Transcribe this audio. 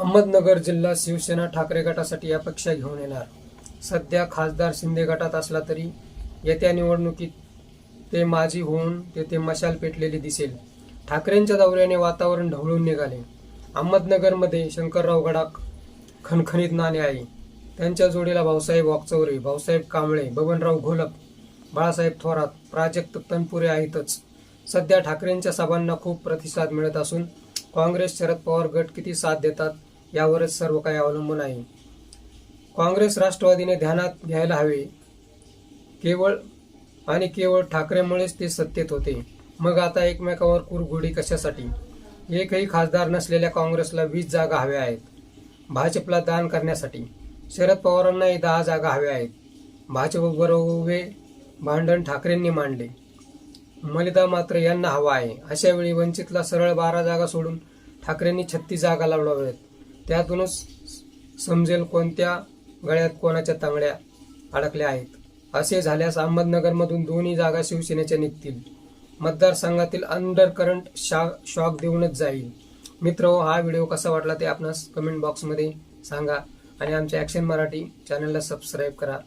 अहमदनगर जिल्हा शिवसेना ठाकरे गटासाठी अपेक्षा घेऊन येणार. सध्या खासदार शिंदे गटात असला तरी येत्या निवडणुकीत ते माजी होऊन तेथे मशाल पेटलेली दिसेल. ठाकरेंच्या दौऱ्याने वातावरण ढवळून निघाले. अहमदनगरमध्ये शंकरराव गडाख खणखणीत नाणे आहे. त्यांच्या जोडीला भाऊसाहेब वाकचौरे भाऊसाहेब कांबळे बबनराव घोलप बाळासाहेब थोरात प्राजक्त तनपुरे आहेतच. सध्या ठाकरेंच्या सभांना खूप प्रतिसाद मिळत असून काँग्रेस शरद पवार गट किती साथ देतात यावरच सर्व काही अवलंबून आहे. काँग्रेस राष्ट्रवादीने ध्यानात घ्यायला हवे. केवळ आणि केवळ ठाकरेमुळेच ते सत्तेत होते. मग आता एकमेकावर कुरघोडी कशासाठी? एकही खासदार नसलेल्या काँग्रेसला वीस जागा हव्या आहेत. भाजपला दान करण्यासाठी. शरद पवारांनाही दहा जागा हव्या आहेत. भाजपबरोबर उभे भांडण ठाकरेंनी मांडले. मलिदा मात्र यांना हवा आहे. अशा वेळी वंचितला सरळ बारा जागा सोडून ठाकरेंनी छत्तीस जागा लावल्यात त्यातूनच समजेल कोणत्या गळ्यात कोणाच्या तांगड्या अडकल्या आहेत. असे झाल्यास अहमदनगरमधून दोन्ही जागा शिवसेनेच्या निघतील. मतदारसंघातील अंडर करंट शा शॉक देऊनच जाईल. मित्र हो, हा व्हिडिओ कसा वाटला ते आपणास कमेंट बॉक्समध्ये सांगा. आणि आमच्या ॲक्शन मराठी चॅनलला सबस्क्राईब करा.